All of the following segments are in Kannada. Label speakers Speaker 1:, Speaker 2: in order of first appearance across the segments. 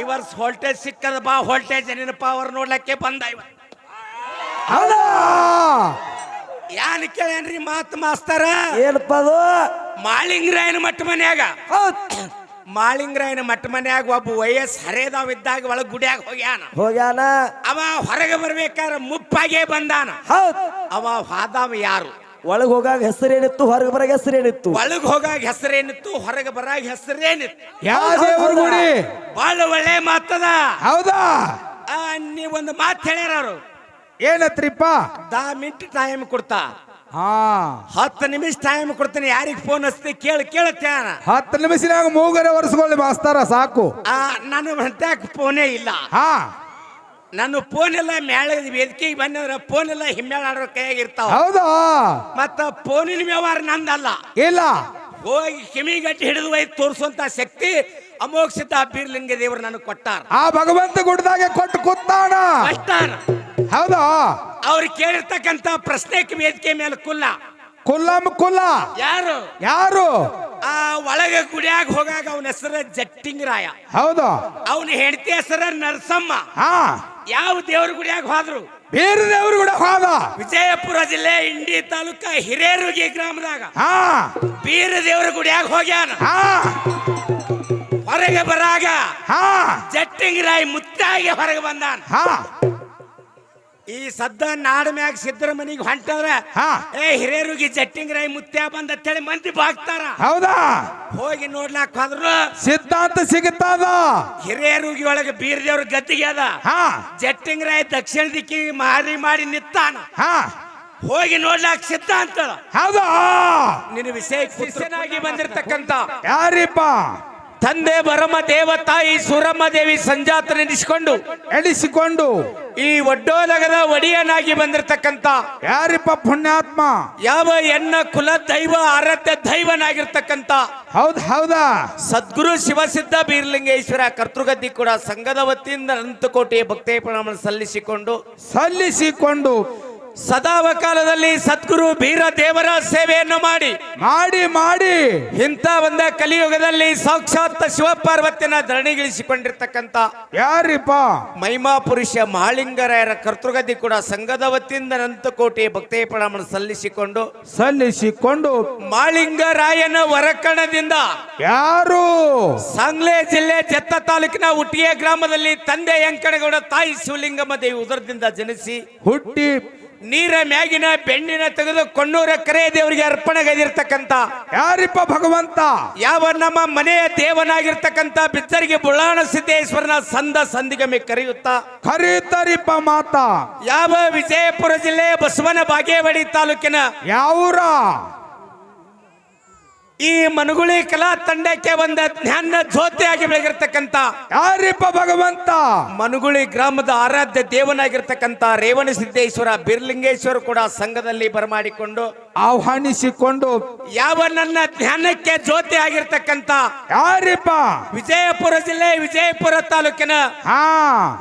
Speaker 1: ಈ ವರ್ಷ ವೋಲ್ಟೇಜ್ ಸಿಕ್ಕದ ಬಾ ವೋಲ್ಟೇಜ್ ಏನಪ್ಪ ಪವರ್ ನೋಡ್ಲಕ್ಕೆ ಬಂದ ಇವ.
Speaker 2: ಹೌದಾ?
Speaker 1: ಯಾನ್ ಕೇಳೇನ್ರಿ ಮಾತ್ ಮಾಸ್ತರ?
Speaker 2: ಏನಪ್ಪ ಅದು?
Speaker 1: ಮಾಳಿಂಗರಾಯನ ಮಟ್ಟ ಮನ್ಯಾಗ.
Speaker 2: ಮಾಳಿಂಗ್ರಾಯನ
Speaker 1: ಮಾಳಿಂಗರಾಯನ ಮಟ್ಟ ಮನ್ಯಾಗ ಒಬ್ಬ ವಯಸ್ಸು ಹರೇದಾವ್ ಇದ್ದಾಗ ಒಳಗ್ ಗುಡಿಯಾಗ ಹೋಗ್ಯಾನ.
Speaker 2: ಹೋಗ್ಯಾನ?
Speaker 1: ಅವ ಹೊರಗೆ ಬರ್ಬೇಕಾದ್ರೆ ಮುಪ್ಪಾಗೆ ಬಂದಾನ.
Speaker 2: ಹೌದ್.
Speaker 1: ಅವ ಹಾದಾವ ಯಾರು?
Speaker 2: ಒಳಗ್ ಹೋಗಾಗ ಹೆಸರೇನಿತ್ತು ಹೊರಗೆ ಬರಾಗ ಹೆಸರೇನಿತ್ತು?
Speaker 1: ಒಳಗೆ ಹೋಗಾಗ ಹೆಸರೇನಿತ್ತು ಹೊರಗೆ ಬರಾಗ ಹೆಸರೇನಿತ್ತು.
Speaker 3: ಯಾವ ದೇವ್ರ ಗುಡಿ?
Speaker 1: ಬಹಳ ಒಳ್ಳೆ ಮಾತದ.
Speaker 3: ಹೌದಾ?
Speaker 1: ಆ, ಒಂದು ಮಾತು ಹೇಳ್ಯಾರ ಅವರು.
Speaker 3: ಏನತ್ರಿಪ್ಪ?
Speaker 1: ದಾ ಮಿನಿಟ್ ಟೈಮ್ ಕೊಡ್ತಾ.
Speaker 3: ಹಾ.
Speaker 1: ಹತ್ತು ನಿಮಿಷ ಟೈಮ್ ಕೊಡ್ತೀನಿ ಯಾರಿಗೆ ಫೋನ್ ಹಚ್ತಿ ಕೇಳಿ ಕೇಳುತ್ತೆ
Speaker 3: ಹತ್ತು ನಿಮಿಷನಾಗ ಮೂಗರೆ ಒರೆಸ್ಕೊಳ್ಳಿ ಮಾಸ್ತಾರ ಸಾಕು.
Speaker 1: ಆ ನನ್ನ ಫೋನೇ ಇಲ್ಲ.
Speaker 3: ಹಾ.
Speaker 1: ನನ್ನ ಫೋನ್ ಎಲ್ಲ ಮ್ಯಾಲ ವೇದಿಕೆಗೆ ಬಂದ್ರೆ ಫೋನ್ ಎಲ್ಲ ಹಿಮ್ಮೇಳ ಆಡೋ ಕೈಯಾಗ ಇರ್ತಾವ.
Speaker 3: ಹೌದಾ?
Speaker 1: ಮತ್ತ ಫೋನಿನ ವ್ಯವಹಾರ ನಂದಲ್ಲ.
Speaker 3: ಇಲ್ಲ.
Speaker 1: ಹೋಗಿ ಕಿಮಿಗಟ್ಟಿ ಹಿಡಿದು ಒಯ್ದು ತೋರಿಸುವಂತ ಶಕ್ತಿ ಅಮೋಕ್ಷಿತ ಬೀರ್ಲಿಂಗ ದೇವರು ನನಗೆ ಕೊಟ್ಟಾರ.
Speaker 3: ಆ ಭಗವಂತ ಗುಡ್ದಾಗೆ ಕೊಟ್ಟು ಕೂತಾನ.
Speaker 1: ಅಷ್ಟಾನ
Speaker 3: ಹೌದಾ?
Speaker 1: ಅವ್ರು ಕೇಳಿರ್ತಕ್ಕಂತ ಪ್ರಶ್ನೆಕ್ ವೇದಿಕೆ ಮೇಲೆ ಕುಲ್ಲ.
Speaker 3: ಕುಲ್ಲಂ ಕುಲ್ಲ
Speaker 1: ಯಾರು?
Speaker 3: ಯಾರು?
Speaker 1: ಆ ಒಳಗೆ ಗುಡಿಯಾಗ ಹೋಗಾಗ ಅವನ ಹೆಸರು ಜಟ್ಟಿಂಗರಾಯ.
Speaker 3: ಹೌದು.
Speaker 1: ಅವನ ಹೆಂಡತಿ ಹೆಸರ ನರಸಮ್ಮ.
Speaker 3: ಹಾ.
Speaker 1: ಯಾವ ದೇವ್ರ ಗುಡಿಯಾಗ ಹೋದ್ರು?
Speaker 3: ಬೇರೆ ದೇವ್ರ ಕೂಡ ಹೋದ.
Speaker 1: ವಿಜಯಪುರ ಜಿಲ್ಲೆ ಇಂಡಿ ತಾಲೂಕ ಹಿರೇರುಗಿ ಗ್ರಾಮದಾಗ.
Speaker 3: ಹಾ.
Speaker 1: ಬೀರ ದೇವ್ರ ಗುಡಿಯಾಗ ಹೋಗ್ಯಾನ.
Speaker 3: ಹಾ.
Speaker 1: ಹೊರಗೆ ಬರಾಗ
Speaker 3: ಹಾ.
Speaker 1: ಜಟ್ಟಿಂಗರಾಯ್ ಮುತ್ತಾಗಿ ಹೊರಗೆ ಬಂದಾನ.
Speaker 3: ಹಾ.
Speaker 1: ಈ ಸದ್ದ ನಾಡ ಮ್ಯಾಗ ಸಿದ್ದರ ಮನಿಗೆ ಹೊಂಟದ್ರ
Speaker 3: ಹಾ.
Speaker 1: ಏ ಹಿರೇರುಗಿ ಜಟ್ಟಿಂಗರಾಯ್ ಮುತ್ಯ ಬಂದ ಅಂತೇಳಿ ಮಂದಿ ಬಾಕ್ತಾರ
Speaker 3: ಹೌದಾ?
Speaker 1: ಹೋಗಿ ನೋಡ್ಲಾಕ್ ಹೋದ್ರು
Speaker 3: ಸಿದ್ಧಾಂತ ಸಿಗುತ್ತದ?
Speaker 1: ಹಿರೇರುಗಿ ಒಳಗೆ ಬೀರದೇವ್ರ ಗದ್ದಿಗೆ ಅದ.
Speaker 3: ಹಾ.
Speaker 1: ಜಟ್ಟಿಂಗರಾಯ್ ದಕ್ಷಿಣ ದಿಕ್ಕಿಗೆ ಮಾರಿ ಮಾಡಿ ನಿತ್ತಾನ.
Speaker 3: ಹಾ.
Speaker 1: ಹೋಗಿ ನೋಡ್ಲಾಕ್ ಸಿದ್ಧಾಂತ
Speaker 3: ಹೌದಾ?
Speaker 1: ನಿನ್ನ ವಿಷಯ ಶಿಷ್ಯನಾಗಿ ಬಂದಿರ್ತಕ್ಕಂತ.
Speaker 3: ಯಾರಿಪ್ಪ?
Speaker 1: ತಂದೆ ಬರಮ ದೇವ ತಾಯಿ ಸುರಮ್ಮ ದೇವಿ ಸಂಜಾತ ನೆನೆಸಿಕೊಂಡು
Speaker 3: ಎಣಿಸಿಕೊಂಡು
Speaker 1: ಈ ಒಡ್ಡೋಲಗದ ಒಡಿಯನಾಗಿ ಬಂದಿರತಕ್ಕಂತ
Speaker 3: ಯಾರಿಪ್ಪ ಪುಣ್ಯಾತ್ಮ?
Speaker 1: ಯಾವ ಎನ್ನ ಕುಲ ದೈವ ಆರಾಧ್ಯ ದೈವನಾಗಿರ್ತಕ್ಕಂತ
Speaker 3: ಹೌದ್ ಹೌದಾ?
Speaker 1: ಸದ್ಗುರು ಶಿವಸಿದ್ಧ ಬೀರ್ಲಿಂಗೇಶ್ವರ ಕರ್ತೃಗದ್ದಿ ಕೂಡ ಸಂಘದ ವತಿಯಿಂದ ಅನಂತಕೋಟಿ ಭಕ್ತೇ ಪ್ರಣಾಮ ಸಲ್ಲಿಸಿಕೊಂಡು
Speaker 3: ಸಲ್ಲಿಸಿಕೊಂಡು
Speaker 1: ಸದಾವಕಾಲದಲ್ಲಿ ಸದ್ಗುರು ಬೀರ ದೇವರ ಸೇವೆಯನ್ನು ಮಾಡಿ.
Speaker 3: ಮಾಡಿ ಮಾಡಿ.
Speaker 1: ಇಂಥ ಒಂದ ಕಲಿಯುಗದಲ್ಲಿ ಸಾಕ್ಷಾತ್ ಶಿವಪಾರ್ವತಿಯನ್ನ ಧರಣಿಗಿಳಿಸಿಕೊಂಡಿರ್ತಕ್ಕಂಥ
Speaker 3: ಯಾರಿಪ್ಪ?
Speaker 1: ಮಹಿಮಾ ಪುರುಷ ಮಹಾಲಿಂಗರಾಯರ ಕರ್ತೃಗದಿ ಕೂಡ ಸಂಘದ ವತಿಯಿಂದ ಅನಂತಕೋಟಿ ಭಕ್ತೇ ಪ್ರಣಾಮ ಸಲ್ಲಿಸಿಕೊಂಡು
Speaker 3: ಸಲ್ಲಿಸಿಕೊಂಡು
Speaker 1: ಮಾಳಿಂಗರಾಯನ ವರಕಣದಿಂದ
Speaker 3: ಯಾರು?
Speaker 1: ಸಾಂಗ್ಲೆ ಜಿಲ್ಲೆ ಜತ್ತ ತಾಲೂಕಿನ ಹುಟ್ಟಿಯ ಗ್ರಾಮದಲ್ಲಿ ತಂದೆ ಯಂಕಣಗೌಡ ತಾಯಿ ಶಿವಲಿಂಗಮ್ಮ ದೇವಿ ಉದರದಿಂದ ಜನಿಸಿ
Speaker 3: ಹುಟ್ಟಿ
Speaker 1: ನೀರ ಮ್ಯಾಗಿನ ಬೆಣ್ಣಿನ ತೆಗೆದು ಕೊಣ್ಣೂರ ಕರೆ ದೇವರಿಗೆ ಅರ್ಪಣೆಗೈದಿರ್ತಕ್ಕಂಥ
Speaker 3: ಯಾರಿಪ್ಪ ಭಗವಂತ?
Speaker 1: ಯಾವ ನಮ್ಮ ಮನೆಯ ದೇವನಾಗಿರ್ತಕ್ಕಂತ ಬಿತ್ತರಿಗೆ ಬುಳ್ಳಾಣ ಸಿದ್ದೇಶ್ವರನ ಸಂದ ಸಂದಿಗಮೆ ಕರೆಯುತ್ತ
Speaker 3: ಕರೀತರಿಪ್ಪ ಮಾತಾ.
Speaker 1: ಯಾವ ವಿಜಯಪುರ ಜಿಲ್ಲೆ ಬಸವನ ಬಾಗೇವಾಡಿ ತಾಲೂಕಿನ
Speaker 3: ಯಾವೂರ?
Speaker 1: ಈ ಮನುಗುಳಿ ಕಲಾ ತಂಡಕ್ಕೆ ಒಂದ ಜ್ಞಾನ ಜ್ಯೋತಿಯಾಗಿ ಬೆಳಗಿರ್ತಕ್ಕಂಥ
Speaker 3: ಯಾರಿಪ್ಪ ಭಗವಂತ?
Speaker 1: ಮನುಗುಳಿ ಗ್ರಾಮದ ಆರಾಧ್ಯ ದೇವನಾಗಿರ್ತಕ್ಕಂಥ ರೇವಣ ಸಿದ್ದೇಶ್ವರ ಬಿರ್ಲಿಂಗೇಶ್ವರ ಕೂಡ ಸಂಘದಲ್ಲಿ ಬರಮಾಡಿಕೊಂಡು
Speaker 3: ಆಹ್ವಾನಿಸಿಕೊಂಡು
Speaker 1: ಯಾವ ನನ್ನ ಜ್ಞಾನಕ್ಕೆ ಜ್ಯೋತಿ ಆಗಿರ್ತಕ್ಕಂಥ
Speaker 3: ಯಾರಿಪ್ಪ?
Speaker 1: ವಿಜಯಪುರ ಜಿಲ್ಲೆ ವಿಜಯಪುರ ತಾಲೂಕಿನ
Speaker 3: ಹಾ.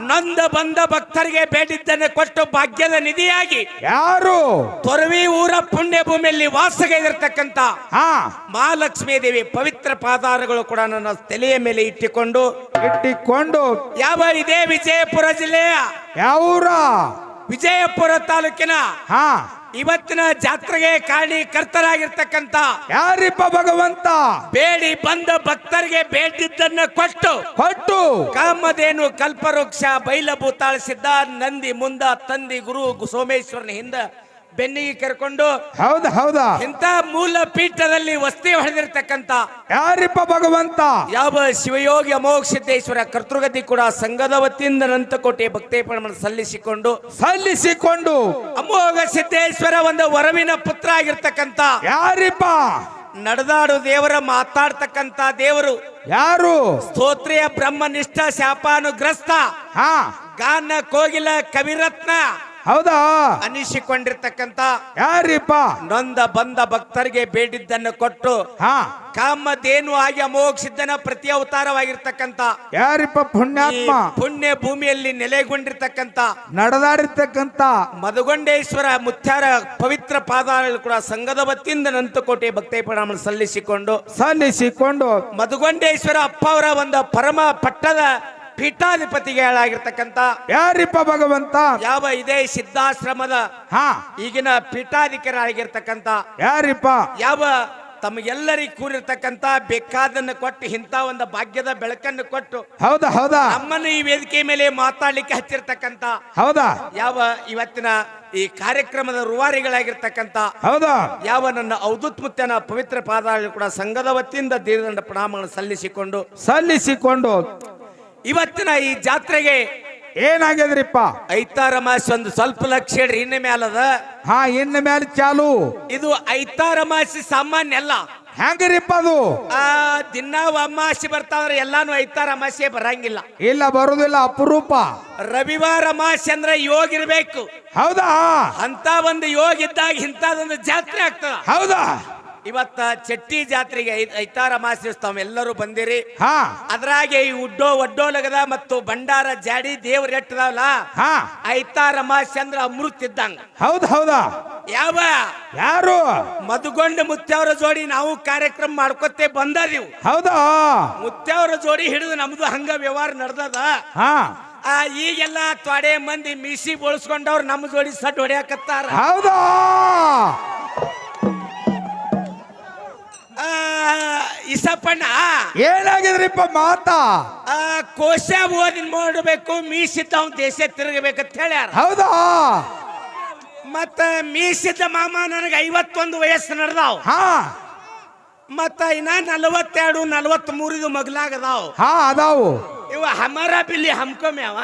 Speaker 1: ನೊಂದ ಬಂದ ಭಕ್ತರಿಗೆ ಬೇಡಿದ್ದನ್ನು ಕೊಟ್ಟು ಭಾಗ್ಯದ ನಿಧಿಯಾಗಿ
Speaker 3: ಯಾರು?
Speaker 1: ತೊರವಿ ಊರ ಪುಣ್ಯ ಭೂಮಿಯಲ್ಲಿ ವಾಸಗೈದಿರ್ತಕ್ಕಂಥ
Speaker 3: ಹಾ
Speaker 1: ಮಹಾಲಕ್ಷ್ಮೀ ದೇವಿ ಪವಿತ್ರ ಪಾದಾರಗಳು ಕೂಡ ನನ್ನ ತಲೆಯ ಮೇಲೆ ಇಟ್ಟುಕೊಂಡು
Speaker 3: ಇಟ್ಟಿಕೊಂಡು
Speaker 1: ಯಾವ ಇದೇ ವಿಜಯಪುರ ಜಿಲ್ಲೆಯ
Speaker 3: ಯಾವೂರ?
Speaker 1: ವಿಜಯಪುರ ತಾಲೂಕಿನ
Speaker 3: ಹಾ.
Speaker 1: ಇವತ್ತಿನ ಜಾತ್ರೆಗೆ ಕಾರಣೀಕರ್ತರಾಗಿರ್ತಕ್ಕಂತ
Speaker 3: ಯಾರಿಪ್ಪ ಭಗವಂತ?
Speaker 1: ಬೇಡಿ ಬಂದ ಭಕ್ತರಿಗೆ ಬೇಡಿದ್ದನ್ನ ಕೊಟ್ಟು
Speaker 3: ಕೊಟ್ಟು.
Speaker 1: ಕಾಮಧೇನು ಕಲ್ಪವೃಕ್ಷ ಬೈಲಭೂತಾಳಿಸಿದ್ದ ನಂದಿ ಮುಂದ ತಂದಿ ಗುರು ಸೋಮೇಶ್ವರನ ಹಿಂದ ಬೆನ್ನಿಗೆ ಕರ್ಕೊಂಡು
Speaker 3: ಹೌದ ಹೌದಾ.
Speaker 1: ಇಂತ ಮೂಲ ಪೀಠದಲ್ಲಿ ವಸ್ತಿ ಹೊಡೆದಿರ್ತಕ್ಕಂತ
Speaker 3: ಯಾರಿಪ್ಪ ಭಗವಂತ?
Speaker 1: ಯಾವ ಶಿವಯೋಗಿ ಅಮೋಘ ಸಿದ್ದೇಶ್ವರ ಕರ್ತೃಗತಿ ಕೂಡ ಸಂಘದ ವತಿಯಿಂದ ನಂತಕೋಟೆ ಭಕ್ತಿ ಪ್ರಮಾಣ ಸಲ್ಲಿಸಿಕೊಂಡು
Speaker 3: ಸಲ್ಲಿಸಿಕೊಂಡು
Speaker 1: ಅಮೋಘ ಸಿದ್ದೇಶ್ವರ ಒಂದು ವರವಿನ ಪುತ್ರ ಆಗಿರ್ತಕ್ಕಂತ
Speaker 3: ಯಾರಿಪ್ಪ?
Speaker 1: ನಡೆದಾಡು ದೇವರ ಮಾತಾಡ್ತಕ್ಕಂತ ದೇವರು.
Speaker 3: ಯಾರು?
Speaker 1: ಸ್ತೋತ್ರಿಯ ಬ್ರಹ್ಮನಿಷ್ಠ ಶಾಪಾನುಗ್ರಸ್ತ
Speaker 3: ಹಾ.
Speaker 1: ಗಾನ ಕೋಗಿಲ ಕವಿರತ್ನ.
Speaker 3: ಹೌದಾ?
Speaker 1: ಅನಿಸಿಕೊಂಡಿರ್ತಕ್ಕಂತ
Speaker 3: ಯಾರಿಪ್ಪ?
Speaker 1: ನೊಂದ ಬಂದ ಭಕ್ತರಿಗೆ ಬೇಡಿದ್ದನ್ನು ಕೊಟ್ಟು
Speaker 3: ಹಾ.
Speaker 1: ಕಾಮಧೇನು ಆಗಿ ಅಮೋಘಿಸಿದ್ದನ ಪ್ರತಿ ಅವತಾರವಾಗಿರ್ತಕ್ಕಂತ
Speaker 3: ಯಾರಿಪ್ಪ ಪುಣ್ಯಾತ್ಮ?
Speaker 1: ಪುಣ್ಯ ಭೂಮಿಯಲ್ಲಿ ನೆಲೆಗೊಂಡಿರ್ತಕ್ಕಂತ
Speaker 3: ನಡೆದಾಡಿರ್ತಕ್ಕಂತ
Speaker 1: ಮಧುಗೊಂಡೇಶ್ವರ ಮುತ್ಯಾರ ಪವಿತ್ರ ಪಾದಾರಗಳು ಕೂಡ ಸಂಘದ ವತಿಯಿಂದ ನಂತಕೋಟೆ ಭಕ್ತಿ ಪ್ರಣಾಮ ಸಲ್ಲಿಸಿಕೊಂಡು
Speaker 3: ಸಲ್ಲಿಸಿಕೊಂಡು
Speaker 1: ಮಧುಗೊಂಡೇಶ್ವರ ಅಪ್ಪ ಅವರ ಒಂದು ಪರಮ ಪಟ್ಟದ ಪೀಠಾಧಿಪತಿಗಳಾಗಿರ್ತಕ್ಕಂಥ
Speaker 3: ಯಾರಿಪ್ಪ ಭಗವಂತ?
Speaker 1: ಯಾವ ಇದೇ ಸಿದ್ಧಾಶ್ರಮದ
Speaker 3: ಹಾ.
Speaker 1: ಈಗಿನ ಪೀಠಾಧಿಕಾರಿಯಾಗಿರ್ತಕ್ಕಂತ
Speaker 3: ಯಾರಿಪ್ಪ?
Speaker 1: ಯಾವ ತಮಗೆಲ್ಲರಿಗೂ ಕೂರಿರ್ತಕ್ಕಂತ ಬೇಕಾದನ್ನ ಕೊಟ್ಟು ಇಂತ ಒಂದು ಭಾಗ್ಯದ ಬೆಳಕನ್ನು ಕೊಟ್ಟು
Speaker 3: ಹೌದಾ ಹೌದಾ?
Speaker 1: ನಮ್ಮನ್ನು ಈ ವೇದಿಕೆ ಮೇಲೆ ಮಾತಾಡ್ಲಿಕ್ಕೆ ಹಚ್ಚಿರ್ತಕ್ಕಂತ
Speaker 3: ಹೌದಾ?
Speaker 1: ಯಾವ ಇವತ್ತಿನ ಈ ಕಾರ್ಯಕ್ರಮದ ರೂವಾರಿಗಳಾಗಿರ್ತಕ್ಕಂತ
Speaker 3: ಹೌದಾ?
Speaker 1: ಯಾವ ನನ್ನ ಅವಧೂತ್ ಮುತ್ತನ ಪವಿತ್ರ ಪಾದ ಕೂಡ ಸಂಘದ ವತಿಯಿಂದ ದೀರ್ಘದಂಡ ಪ್ರಣಾಮಗಳನ್ನು ಸಲ್ಲಿಸಿಕೊಂಡು
Speaker 3: ಸಲ್ಲಿಸಿಕೊಂಡು
Speaker 1: ಇವತ್ತಿನ ಈ ಜಾತ್ರೆಗೆ
Speaker 3: ಏನಾಗ್ಯದ್ರಿಪ್ಪ?
Speaker 1: ಐತಾರಮಾಸಿ ಒಂದು ಸ್ವಲ್ಪ ಲಕ್ಷ ಇಡ್ರಿ ಇನ್ನ ಮ್ಯಾಲದ
Speaker 3: ಹಾ ಇನ್ನ ಮ್ಯಾಲ ಚಾಲು.
Speaker 1: ಇದು ಐತಾರಮಾಸಿ ಸಾಮಾನ್ಯ ಅಲ್ಲ.
Speaker 3: ಹೆಂಗ್ರಿಪ್ಪ ಅದು?
Speaker 1: ಆ ದಿನ ಅಮಾಸಿ ಬರ್ತಾವ್ರೆ ಎಲ್ಲಾನು ಐತಾರ ಅಮಾಸೆ ಬರಂಗಿಲ್ಲ.
Speaker 3: ಇಲ್ಲ ಬರುದಿಲ್ಲ ಅಪರೂಪ.
Speaker 1: ರವಿವಾರ ಅಮಾಸೆ ಅಂದ್ರೆ ಯೋಗ ಇರ್ಬೇಕು
Speaker 3: ಹೌದಾ?
Speaker 1: ಅಂತ ಒಂದು ಯೋಗ ಇದ್ದಾಗ ಇಂತದೊಂದು ಜಾತ್ರೆ ಆಗ್ತದ.
Speaker 3: ಹೌದಾ?
Speaker 1: ಇವತ್ತ ಚಟ್ಟಿ ಜಾತ್ರೆಗೆ ಐ- ಐತಾರ ಅಮಾಸೆ ಎಲ್ಲರೂ ಬಂದಿರಿ.
Speaker 3: ಹಾ.
Speaker 1: ಅದ್ರಾಗೆ ಈ ಉಡ್ಡೋ ಒಡ್ಡೋಲಗದ ಮತ್ತು ಭಂಡಾರ ಜಾಡಿ ದೇವ್ರ ಎಟ್ಟದವಲ್ಲ
Speaker 3: ಹಾ.
Speaker 1: ಐತಾರ ಮಾಸಿ ಅಂದ್ರ ಅಮೃತ ಇದ್ದಂಗ.
Speaker 3: ಹೌದ್ ಹೌದಾ.
Speaker 1: ಯಾವ?
Speaker 3: ಯಾರು?
Speaker 1: ಮದುಗೊಂಡ ಮುತ್ಯವರ ಜೋಡಿ ನಾವು ಕಾರ್ಯಕ್ರಮ ಮಾಡ್ಕೊತೇ ಬಂದದೀವು
Speaker 3: ಹೌದಾ.
Speaker 1: ಮುತ್ಯವರ ಜೋಡಿ ಹಿಡಿದು ನಮ್ದು ಹಂಗ ವ್ಯವಹಾರ ನಡ್ದದ.
Speaker 3: ಹಾ.
Speaker 1: ಆ ಈಗೆಲ್ಲ ತೊಡೆ ಮಂದಿ ಮೀಸಿ ಬೋಳ್ಸ್ಕೊಂಡವ್ರು ನಮ್ಮ ಜೋಡಿ ಸಟ್ ಹೊಡ್ಯಾಕತ್ತಾರ.
Speaker 3: ಹೌದಾ.
Speaker 1: ಇಸಪ್ಪಣ್ಣ
Speaker 3: ಏನಾಗಿದ್ರಿಪ್ಪ ಮಾತಾ?
Speaker 1: ಆ, ಕೋಶ ಓದಿ ಮಾಡಬೇಕು ಮೀಸಿದ್ದ ಅವ್ನ ದೇಶ ತಿರುಗಬೇಕಂತ ಹೇಳ್ಯಾರ.
Speaker 3: ಹೌದಾ?
Speaker 1: ಮತ್ತ ಮೀಸಿದ್ದ ಮಾಮ ನನಗೆ ಐವತ್ತೊಂದು ವಯಸ್ಸು ನಡೆದಾವ್.
Speaker 3: ಹಾ.
Speaker 1: ಮತ್ತ ಇನ್ನ ನಲವತ್ತೆರಡು ನಲವತ್ತ್ ಮೂರಿದು ಮಗ್ಲಾಗದಾವ್.
Speaker 3: ಹಾ ಅದಾವು.
Speaker 1: ಇವ ಹಮರ ಬಿಲ್ಲಿ ಹಮ್ಕೊಮ್ಯಾವ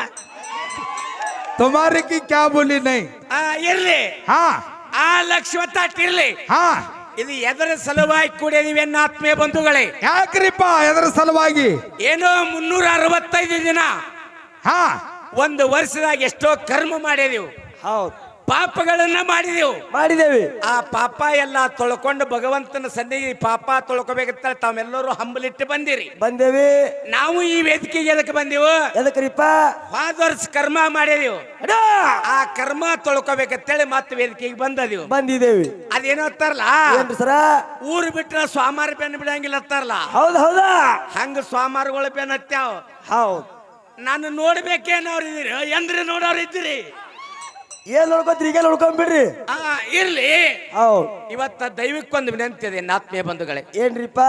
Speaker 3: ತುಮಾರಿಕಿ ಕಿ ಕ್ಯಾ ಬೋಲಿ ನೈ?
Speaker 1: ಆ ಇರ್ಲಿ.
Speaker 3: ಹಾ.
Speaker 1: ಆ ಲಕ್ಷ ಇರ್ಲಿ
Speaker 3: ಹಾ.
Speaker 1: ಇದು ಎದರ ಸಲುವಾಗಿ ಕೂಡಿದೀವಿ ಎನ್ನ ಆತ್ಮೀಯ ಬಂಧುಗಳೇ.
Speaker 3: ಯಾಕ್ರಿಪ್ಪ ಎದರ ಸಲುವಾಗಿ?
Speaker 1: ಏನೋ ಮುನ್ನೂರ ಅರವತ್ತೈದು ದಿನ
Speaker 3: ಹಾ.
Speaker 1: ಒಂದು ವರ್ಷದಾಗ ಎಷ್ಟೋ ಕರ್ಮ ಮಾಡಿದೀವಿ.
Speaker 2: ಹೌದ್.
Speaker 1: ಪಾಪಗಳನ್ನ ಮಾಡಿದೆವು.
Speaker 2: ಮಾಡಿದೇವಿ.
Speaker 1: ಆ ಪಾಪ ಎಲ್ಲ ತೊಳ್ಕೊಂಡು ಭಗವಂತನ ಸನ್ನಿಧಿ ಪಾಪ ತೊಳ್ಕೊಬೇಕಂತ ತಾವೆಲ್ಲರೂ ಹಂಬಲಿಟ್ಟು ಬಂದಿರಿ.
Speaker 2: ಬಂದೇವಿ.
Speaker 1: ನಾವು ಈ ವೇದಿಕೆಗೆ ಎದಕ್ಕೆ ಬಂದೆವು?
Speaker 2: ಎದಕ್ರಿಪ್ಪ?
Speaker 1: ಹೋದ ವರ್ಷ ಕರ್ಮ ಮಾಡಿದೆವು! ಆ ಕರ್ಮ ತೊಳ್ಕೊಬೇಕಂತೇಳಿ ಮತ್ತೆ ವೇದಿಕೆಗೆ ಬಂದದೆವು.
Speaker 2: ಬಂದಿದೇವಿ.
Speaker 1: ಅದೇನೋ ಅಂತಾರಲ್ಲ?
Speaker 2: ಏನ್ರಿ ಸರ?
Speaker 1: ಊರು ಬಿಟ್ಟರೆ ಸ್ವಾಮಾರ ಪೆನ್ ಬಿಡಂಗಿಲ್ಲ ಅಂತಾರಲ್ಲ?
Speaker 2: ಹೌದ್ ಹೌದಾ?
Speaker 1: ಹಂಗ ಸ್ವಾಮಾರಗಳ ಪೆನ್ ಹತ್ಯಾವ.
Speaker 2: ಹೌದು.
Speaker 1: ನಾನು ನೋಡ್ಬೇಕೇನವ್ರು ಇದ್ದೀರಿ ಎಂದ್ರೆ ನೋಡೋರು ಇದ್ದೀರಿ
Speaker 2: ಏನ್ ನೋಡ್ಕೊತ್ರಿ ಈಗ ನೋಡ್ಕೊಂಡ್ಬಿಡ್ರಿ
Speaker 1: ಆ, ಇರ್ಲಿ.
Speaker 2: ಹೌದು.
Speaker 1: ಇವತ್ತ ದೈವಕ್ಕೊಂದು ವಿನಂತಿದೆ ಆತ್ಮೀಯ ಬಂಧುಗಳೇ.
Speaker 2: ಏನ್ರಿಪ್ಪ?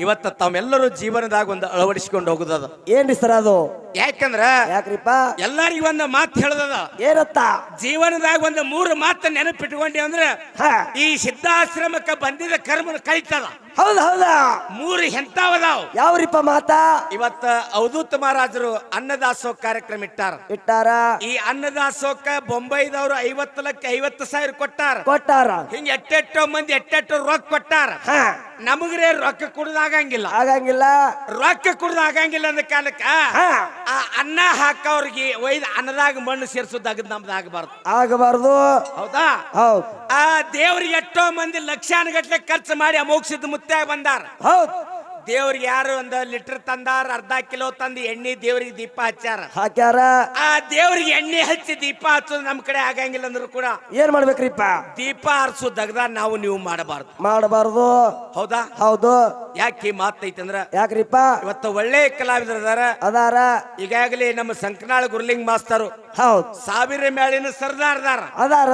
Speaker 1: ಇವತ್ತ ತಾವೆಲ್ಲರೂ ಜೀವನದಾಗ ಒಂದು ಅಳವಡಿಸಿಕೊಂಡು ಹೋಗುದದ.
Speaker 2: ಏನ್ರಿ ಸರ್ ಅದು?
Speaker 1: ಯಾಕಂದ್ರ
Speaker 2: ಯಾಕ್ರಿಪ್ಪ?
Speaker 1: ಎಲ್ಲರಿಗೂ ಒಂದು ಮಾತು ಹೇಳದದ.
Speaker 2: ಏನತ್ತ?
Speaker 1: ಜೀವನದಾಗ ಒಂದು ಮೂರು ಮಾತು ನೆನಪಿಟ್ಕೊಂಡಿ ಅಂದ್ರ
Speaker 2: ಹಾ.
Speaker 1: ಈ ಸಿದ್ಧಾಶ್ರಮಕ್ಕ ಬಂದಿದ ಕರ್ಮನ ಕಳಿತದ
Speaker 2: ಹೌದ ಹೌದಾ.
Speaker 1: ಮೂರು ಎಂತಾವದಾವ್
Speaker 2: ಯಾವ್ರಿಪ್ಪ ಮಾತಾ?
Speaker 1: ಇವತ್ತ ಅವಧೂತ್ ಮಹಾರಾಜರು ಅನ್ನದಾಸೋಹ ಕಾರ್ಯಕ್ರಮ ಇಟ್ಟಾರ.
Speaker 2: ಇಟ್ಟಾರ?
Speaker 1: ಈ ಅನ್ನದಾಸೋಹಕ್ಕ ಬೊಂಬೈದವರು ಐವತ್ತು ಲಕ್ಷ ಐವತ್ತು ಸಾವಿರ ಕೊಟ್ಟಾರ.
Speaker 2: ಕೊಟ್ಟಾರ?
Speaker 1: ಹಿಂಗ ಎಟ್ಟೆಟ್ಟೋ ಮಂದಿ ಎಟ್ಟೆಟ್ಟೋ ರೊಕ್ಕ ಕೊಟ್ಟಾರ.
Speaker 2: ಹಾ.
Speaker 1: ನಮಗ್ರೆ ರೊಕ್ಕ ಕುಡ್ದಾಗಂಗಿಲ್ಲ.
Speaker 2: ಆಗಂಗಿಲ್ಲ.
Speaker 1: ರೊಕ್ಕ ಕುಡ್ದಾಗಂಗಿಲ್ಲ ಅಂದ ಕಾಲಕ್ಕ
Speaker 2: ಹಾ.
Speaker 1: ಆ ಅನ್ನ ಹಾಕವ್ರಿಗೆ ಒಯ್ದು ಅನ್ನದಾಗ ಮಣ್ಣು ಸೇರ್ಸೋದಾಗ ನಮ್ದು ಆಗಬಾರ್ದು.
Speaker 2: ಆಗಬಾರ್ದು.
Speaker 1: ಹೌದಾ?
Speaker 2: ಹೌದ್.
Speaker 1: ಆ ದೇವ್ರಿಗೆ ಎಷ್ಟೋ ಮಂದಿ ಲಕ್ಷಾನುಗಟ್ಲೆ ಖರ್ಚು ಮಾಡಿ ಅಮೋಕ್ಷದ ಮುತ್ತಾಗ ಬಂದಾರ.
Speaker 2: ಹೌದ್.
Speaker 1: ದೇವ್ರಿಗೆ ಯಾರು ಒಂದು ಲೀಟರ್ ತಂದಾರ ಅರ್ಧ ಕಿಲೋ ತಂದು ಎಣ್ಣೆ ದೇವ್ರಿಗೆ ದೀಪ ಹಚ್ಚಾರ
Speaker 2: ಹಾಕ್ಯಾರ?
Speaker 1: ಆ ದೇವ್ರಿಗೆ ಎಣ್ಣೆ ಹಚ್ಚಿ ದೀಪ ಹಚ್ಚೋದು ನಮ್ ಕಡೆ ಆಗಂಗಿಲ್ಲ ಅಂದ್ರು ಕೂಡ
Speaker 2: ಏನ್ ಮಾಡ್ಬೇಕ್ರಿಪ್ಪ?
Speaker 1: ದೀಪ ಹರಿಸೋ ದಗದ ನಾವು ನೀವು ಮಾಡಬಾರ್ದು.
Speaker 2: ಮಾಡಬಾರ್ದು.
Speaker 1: ಹೌದಾ?
Speaker 2: ಹೌದು.
Speaker 1: ಯಾಕೆ ಮಾತೈತಂದ್ರ? ಅಂದ್ರ
Speaker 2: ಯಾಕ್ರಿಪ್ಪ?
Speaker 1: ಇವತ್ತು ಒಳ್ಳೆ ಕಲಾವಿದ್ರ
Speaker 2: ಅದಾರ.
Speaker 1: ಈಗಾಗಲೇ ನಮ್ಮ ಸಂಕನಾಳ ಗುರ್ಲಿಂಗ್ ಮಾಸ್ತರು
Speaker 2: ಹೌದು.
Speaker 1: ಸಾವಿರ ಮೇಳಿನ ಸರ್ದಾರ್
Speaker 2: ಅದಾರ.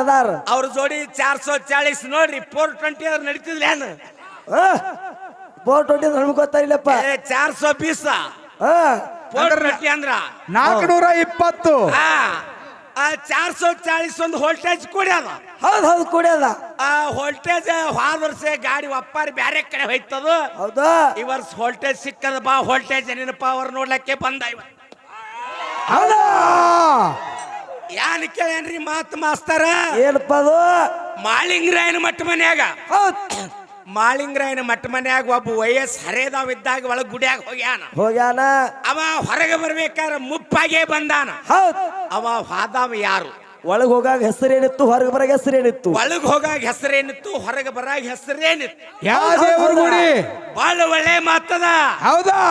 Speaker 2: ಅದಾರ
Speaker 1: ಅವ್ರ ಜೋಡಿ ಚಾರ್ ಸೋ ಚಾಳಿಸ್ ನೋಡ್ರಿ ಫೋರ್ ಟ್ವೆಂಟಿ ಅವ್ರು ನಡೀತಿದ್ರಿ ಏನು
Speaker 2: ಫೋರ್ ಟ್ವೆಂಟಿ ನಮ್ಗೆ ಗೊತ್ತಾಗಿಲ್ಲಪ್ಪ
Speaker 1: ಚಾರ್ ಸೋ
Speaker 2: ಹಾ.
Speaker 1: ಫೋರ್ ಟ್ವೆಂಟಿ ಅಂದ್ರ.
Speaker 3: ನಾಲ್ಕನೂರ ಇಪ್ಪತ್ತು.
Speaker 1: ಚಾರ್ ಸೋ ಚಾಳಿಸ್ ಒಂದು ವೋಲ್ಟೇಜ್ ಕುಡಿಯದ
Speaker 2: ಹೌದು ಹೌದು ಕುಡಿಯದ
Speaker 1: ಆ ವೋಲ್ಟೇಜ್ ಹಾಲ್ ವರ್ಷ ಗಾಡಿ ಒಪ್ಪಾರಿ ಬ್ಯಾರೆ ಕಡೆ ಹೋಯ್ತದ.
Speaker 2: ಹೌದು.
Speaker 1: ಈ ವರ್ಷ ವೋಲ್ಟೇಜ್ ಸಿಕ್ಕದ ಬಾ ವೋಲ್ಟೇಜ್ ಏನಪ್ಪ ಪವರ್ ನೋಡ್ಲಕ್ಕೆ ಬಂದ ಇವ.
Speaker 2: ಹೌದಾ?
Speaker 1: ಯಾನ್ ಕೇಳೇನ್ರಿ ಮಾತ್ ಮಾಸ್ತರ?
Speaker 2: ಏನಪ್ಪ ಅದು?
Speaker 1: ಏನು ಮಟ್ಟ ಮನ್ಯಾಗ.
Speaker 2: ಹೌದ್.
Speaker 1: ಮಾಳಿಂಗ್ರಾಯನ ಮಟ್ಟ ಮನ್ಯಾಗ ಒಬ್ಬ ವಯಸ್ ಹರೇದಾವ್ ಇದ್ದಾಗ ಒಳಗ್ ಗುಡಿಯಾಗ ಹೋಗ್ಯಾನ.
Speaker 2: ಹೋಗ್ಯಾನ?
Speaker 1: ಅವ ಹೊರಗೆ ಬರ್ಬೇಕಾದ್ರೆ ಮುಪ್ಪಾಗೆ ಬಂದಾನ.
Speaker 2: ಹೌದ್.
Speaker 1: ಅವ ಹಾದಾವ ಯಾರು?
Speaker 2: ಒಳಗ್ ಹೋಗಾಗ ಹೆಸರೇನಿತ್ತು ಹೊರಗೆ ಬರಾಗ ಹೆಸರೇನಿತ್ತು?
Speaker 1: ಒಳಗ್ ಹೋಗಾಗ ಹೆಸರೇನಿತ್ತು ಹೊರಗೆ ಬರಾಗ ಹೆಸರೇನಿತ್ತು.
Speaker 3: ಯಾವ ದೇವ್ರ ಗುಡಿ?
Speaker 1: ಬಹಳ ಒಳ್ಳೆ ಮಾತದ.
Speaker 3: ಹೌದಾ?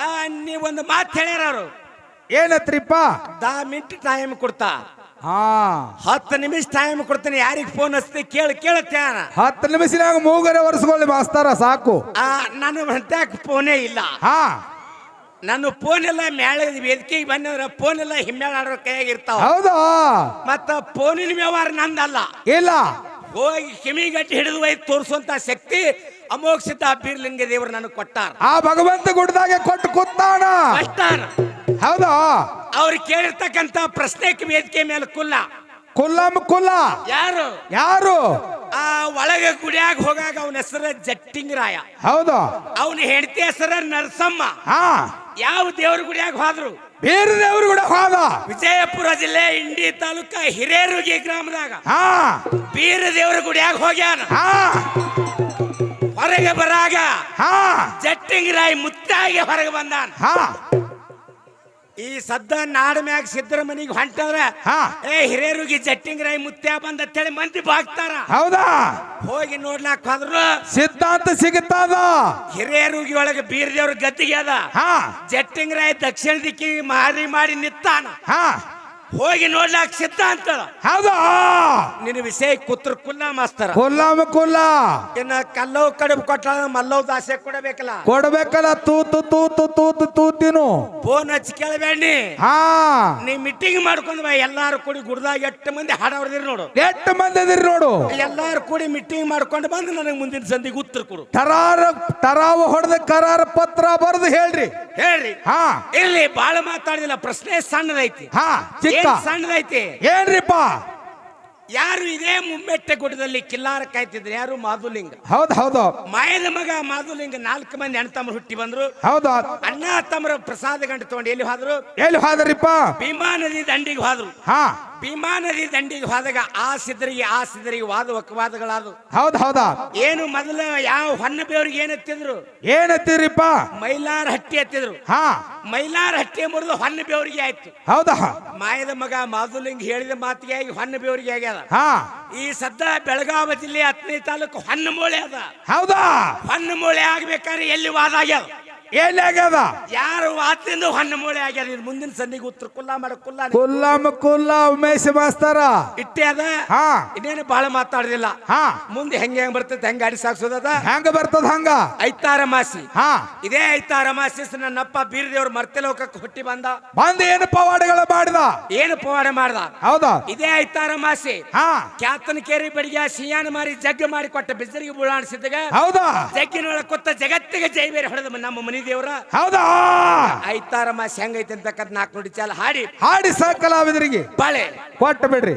Speaker 1: ಆ, ನೀವೊಂದು ಮಾತು ಹೇಳ್ಯಾರ ಅವರು.
Speaker 3: ಏನತ್ರಿಪ್ಪ?
Speaker 1: ದಾ ಮಿಂಟ್ ಟೈಮ್ ಕೊಡ್ತಾ.
Speaker 3: ಹಾ.
Speaker 1: ಹತ್ತು ನಿಮಿಷ ಟೈಮ್ ಕೊಡ್ತೀನಿ ಯಾರಿಗೆ ಫೋನ್ ಹಚ್ತಿ ಕೇಳಿ ಕೇಳತ್ತೆ
Speaker 3: ಹತ್ತು ನಿಮಿಷನಾಗ ಮೂಗರೆ ಒರೆಸ್ಕೊಳ್ಳಿ ಮಾಸ್ತಾರ ಸಾಕು.
Speaker 1: ಆ ನಾನು ಫೋನೇ ಇಲ್ಲ.
Speaker 3: ಹಾ.
Speaker 1: ನನ್ನ ಫೋನ್ ಎಲ್ಲ ಮ್ಯಾಳ ವೇದಿಕೆಗೆ ಬಂದ್ರೆ ಫೋನ್ ಎಲ್ಲ ಹಿಮ್ಮೇಳ ಆಡೋ ಕೈಯಾಗ ಇರ್ತಾವ.
Speaker 3: ಹೌದಾ?
Speaker 1: ಮತ್ತ ಫೋನಿನ ವ್ಯವಹಾರ ನಂದಲ್ಲ.
Speaker 3: ಇಲ್ಲ.
Speaker 1: ಹೋಗಿ ಕಿಮಿಗಟ್ಟಿ ಹಿಡಿದು ಒಯ್ದು ತೋರಿಸುವಂತ ಶಕ್ತಿ ಅಮೋಕ್ಷಿತ ಸಿದ್ಧ ಬೀರ್ಲಿಂಗ ದೇವರು ನನಗೆ ಕೊಟ್ಟಾರ.
Speaker 3: ಆ ಭಗವಂತ ಗುಡ್ದಾಗೆ ಕೊಟ್ಟು ಕೂತಾನ.
Speaker 1: ಅಷ್ಟಾನ
Speaker 3: ಹೌದಾ?
Speaker 1: ಅವ್ರು ಕೇಳಿರ್ತಕ್ಕಂತ ಪ್ರಶ್ನೆ ವೇದಿಕೆ ಮೇಲೆ ಕುಲ್ಲ.
Speaker 3: ಕುಲ್ಲಂ ಕುಲ್ಲ.
Speaker 1: ಯಾರು?
Speaker 3: ಯಾರು?
Speaker 1: ಆ ಒಳಗೆ ಗುಡಿಯಾಗ ಹೋಗಾಗ ಅವನ ಹೆಸರು ಜಟ್ಟಿಂಗರಾಯ.
Speaker 3: ಹೌದು?
Speaker 1: ಅವನ ಹೆಂಡತಿ ಹೆಸರ ನರಸಮ್ಮ.
Speaker 3: ಹಾ.
Speaker 1: ಯಾವ ದೇವ್ರ ಗುಡಿಯಾಗ ಹೋದ್ರು?
Speaker 3: ಬೇರೆ ದೇವ್ರ ಗುಡ ಹೋದ?
Speaker 1: ವಿಜಯಪುರ ಜಿಲ್ಲೆ ಇಂಡಿ ತಾಲೂಕ ಹಿರೇರುಗಿ ಗ್ರಾಮದಾಗ.
Speaker 3: ಹಾ.
Speaker 1: ಬೀರ ದೇವ್ರ ಗುಡಿಯಾಗ ಹೋಗ್ಯಾನ.
Speaker 3: ಹಾ.
Speaker 1: ಹೊರಗೆ ಬರಾಗ
Speaker 3: ಹಾ.
Speaker 1: ಜಟ್ಟಿಂಗರಾಯ ಮುತ್ತಾಗಿ ಹೊರಗೆ ಬಂದಾನ.
Speaker 3: ಹಾ.
Speaker 1: ಈ ಸದ್ದ ನಾಡ ಮ್ಯಾಗ ಸಿದ್ದರ ಮನಿಗೆ ಹೊಂಟದ್ರ
Speaker 3: ಹಾ.
Speaker 1: ಏ ಹಿರಿಯರಿಗೆ ಜಟ್ಟಿಂಗ್ರಾಯಿ ಮುತ್ಯ ಬಂದ ಅಂತೇಳಿ ಮಂದಿ ಬಾಗ್ತಾರ.
Speaker 3: ಹೌದಾ?
Speaker 1: ಹೋಗಿ ನೋಡ್ಲಾಕ್ ಹೋದ್ರು
Speaker 3: ಸಿದ್ಧಾಂತ ಸಿಗುತ್ತಾದ?
Speaker 1: ಹಿರೇರುಗಿ ಒಳಗೆ ಬೀರ್ದೇವ್ರ ಗದ್ದಿಗೆ ಅದ.
Speaker 3: ಹಾ.
Speaker 1: ಜಟ್ಟಿಂಗರಾಯ್ ದಕ್ಷಿಣ ದಿಕ್ಕಿ ಮಾರಿ ಮಾಡಿ ನಿತ್ತಾನ.
Speaker 3: ಹಾ.
Speaker 1: ಹೋಗಿ ನೋಡ್ಲಾಕ್ ಸಿದ್ಧ ಅಂತ
Speaker 3: ಹೌದಾ?
Speaker 1: ನಿನ್ನ ವಿಷಯ ಕುತ್ರ ಕುಲ್ಲ ಮಾಸ್ತರ.
Speaker 3: ಕುಲ್ಲಂ ಕುಲ್ಲ.
Speaker 1: ಇನ್ನ ಕಲ್ಲವ್ ಕಡುಬು ಕೊಟ್ಟ ಮಲ್ಲವ್ ದಾಸೆ ಕೊಡಬೇಕಲ್ಲ.
Speaker 3: ಕೊಡ್ಬೇಕಲ್ಲ ತೂತು ತೂತು ತೂತು ತೂತಿನು
Speaker 1: ಫೋನ್ ಹಚ್ಚಿ ಕೇಳಬೇಡಿ.
Speaker 3: ಹಾ.
Speaker 1: ನೀ ಮೀಟಿಂಗ್ ಮಾಡ್ಕೊಂಡ್ ಬಾ ಎಲ್ಲಾರು ಕೂಡಿ ಗುಡ್ದಾಗ ಎಷ್ಟು ಮಂದಿ ಹಾಡ ಹೊಡೆದಿರಿ ನೋಡು.
Speaker 3: ಎಷ್ಟು ಮಂದಿ ಅದಿರಿ ನೋಡು.
Speaker 1: ಎಲ್ಲಾರು ಕೂಡಿ ಮೀಟಿಂಗ್ ಮಾಡ್ಕೊಂಡು ಬಂದು ನನಗೆ ಮುಂದಿನ ಸಂದಿಗೆ ಉತ್ತರ ಕೊಡು.
Speaker 3: ತರಾರ ತರಾವ ಹೊಡೆದ ಕರಾರ ಪತ್ರ ಬರೆದು ಹೇಳ್ರಿ.
Speaker 1: ಹೇಳ್ರಿ.
Speaker 3: ಹಾ.
Speaker 1: ಇಲ್ಲಿ ಬಾಳ ಮಾತಾಡಿದಿಲ್ಲ ಪ್ರಶ್ನೆ ಸಣ್ಣದೈತಿ.
Speaker 3: ಹಾ
Speaker 1: ಏನ್ ಸಣ್ಣದೈತಿ?
Speaker 3: ಏನ್ರಿಪ್ಪ?
Speaker 1: ಯಾರು ಇದೇ ಮುಮ್ಮೆಟ್ಟೆ ಗುಡ್ಡದಲ್ಲಿ ಕಿಲ್ಲಾರ ಕಾಯ್ತಿದ್ರು? ಯಾರು? ಮಾಧುಲಿಂಗ.
Speaker 3: ಹೌದ್ ಹೌದು.
Speaker 1: ಮಾಯದ ಮಗ ಮಾಧುಲಿಂಗ ನಾಲ್ಕು ಮಂದಿ ಅಣ್ಣ ತಮ್ಮ ಹುಟ್ಟಿ ಬಂದ್ರು.
Speaker 3: ಹೌದು.
Speaker 1: ಅಣ್ಣ ತಮ್ಮರ ಪ್ರಸಾದ ಗಂಟು ತಗೊಂಡು ಎಲ್ಲಿ ಹೋದ್ರು?
Speaker 3: ಎಲ್ಲಿ ಹೋದ್ರಿಪ್ಪ?
Speaker 1: ಭೀಮಾ ನದಿ ದಂಡಿಗೆ ಹೋದ್ರು.
Speaker 3: ಹಾ.
Speaker 1: ಭೀಮಾ ನದಿ ದಂಡಿಗೆ ಹೋದಾಗ ಆ ಸಿದ್ರಿಗೆ ಆ ಸಿದ್ಧರಿಗೆ ವಾದ ವಕವಾದಗಳಾದವು.
Speaker 3: ಹೌದ್ ಹೌದಾ?
Speaker 1: ಏನು ಮೊದಲ ಯಾವ ಹೊನ್ನ ಬೇವ್ರಿಗೆ ಏನ್ ಎತ್ತಿದ್ರು?
Speaker 3: ಏನತ್ತೀರಿಪ್ಪ
Speaker 1: ಮೈಲಾರ ಹಟ್ಟಿ ಎತ್ತಿದ್ರು.
Speaker 3: ಹಾ.
Speaker 1: ಮೈಲಾರ ಹಟ್ಟಿ ಮುರಿದು ಹೊನ್ನ ಬೇವರಿಗೆ ಆಯ್ತು.
Speaker 3: ಹೌದಾ?
Speaker 1: ಮಾಯದ ಮಗ ಮಾಧುಲಿಂಗ್ ಹೇಳಿದ ಮಾತಿಗೆ ಆಗಿ ಹೊನ್ನ ಬೇವ್ರಿಗೆ ಆಗ್ಯದ.
Speaker 3: ಹಾ.
Speaker 1: ಈ ಸದ್ದ ಬೆಳಗಾವಿ ಜಿಲ್ಲೆ ಹತ್ತನೇ ತಾಲೂಕು ಹೊನ್ನ ಮೂಳೆ ಅದ.
Speaker 3: ಹೌದಾ?
Speaker 1: ಹೊನ್ನಮೂಳೆ ಆಗ್ಬೇಕಾದ್ರೆ ಎಲ್ಲಿ ವಾದ ಆಗ್ಯದ?
Speaker 3: ಎಲ್ಲಿ ಆಗ್ಯದ
Speaker 1: ಯಾರು ಹೊನ್ನ ಮೂಳೆ ಆಗ್ಯದ ಇದು ಮುಂದಿನ ಸಂದಿಗೆ ಉತ್ತರ ಕುಲ್ಲ ಮಾಡ ಕುಲ್ಲ
Speaker 3: ಕುಲ್ಲ ಕುಲ್ಲ ಉಮೇಶ್ ಮಾಸ್ತಾರ.
Speaker 1: ಇಟ್ಟೆ ಅದ?
Speaker 3: ಹಾ.
Speaker 1: ಇನ್ನೇನು ಬಹಳ ಮಾತಾಡುದಿಲ್ಲ
Speaker 3: ಹಾ.
Speaker 1: ಮುಂದೆ ಹೆಂಗೆ ಹೆಂಗ್ ಬರ್ತೈತೆ ಹೆಂಗ್ ಗಾಡಿ ಸಾಕ್ಸೋದದ
Speaker 3: ಹೆಂಗ ಬರ್ತದ ಹಂಗ?
Speaker 1: ಐತಾರ ಮಾಸಿ.
Speaker 3: ಹಾ.
Speaker 1: ಇದೇ ಐತಾರ ಮಾಸಿ ನನ್ನಪ್ಪ ಬೀರದೇವ್ರ ಮರ್ತೆ ಲೋಕಕ್ಕೆ ಹುಟ್ಟಿ ಬಂದ.
Speaker 3: ಬಂದ ಏನ ಪವಾಡಗಳ ಮಾಡಿದ?
Speaker 1: ಏನ ಪವಾಡ ಮಾಡ್ದ?
Speaker 3: ಹೌದಾ?
Speaker 1: ಇದೇ ಐತಾರ ಮಾಸಿ.
Speaker 3: ಹಾ.
Speaker 1: ಕ್ಯಾತನ ಕೇರಿ ಬಡಿಗೆ ಸಿಯಾನ ಮಾರಿ ಜಗ್ಗ ಮಾಡಿ ಕೊಟ್ಟ ಬಿಸಿಲಿಗೆ ಬುಳಾಣಿಸಿದಾಗ
Speaker 3: ಹೌದಾ?
Speaker 1: ಜಗ್ಗಿನೊಳಗೆ ಕೊತ್ತ ಜಗತ್ತಿಗೆ ಜೈ ಬೇರೆ ಹೊಡೆದ ನಮ್ಮ ಮನಿ. ದೇವ್ರ
Speaker 3: ಹೌದಾ?
Speaker 1: ಐತಾರ ಮಾಸಿ ಹೆಂಗೈತೆ ಅಂತಕ್ಕಂಥ ನಾಲ್ಕು ನೋಡಿ ಚಾಲ ಹಾಡಿ.
Speaker 3: ಹಾಡಿ ಸಹ ಕಲಾವಿದರಿಗೆ
Speaker 1: ಬಾಳೆ.
Speaker 3: ಕೊಟ್ಟ ಬಿಡ್ರಿ.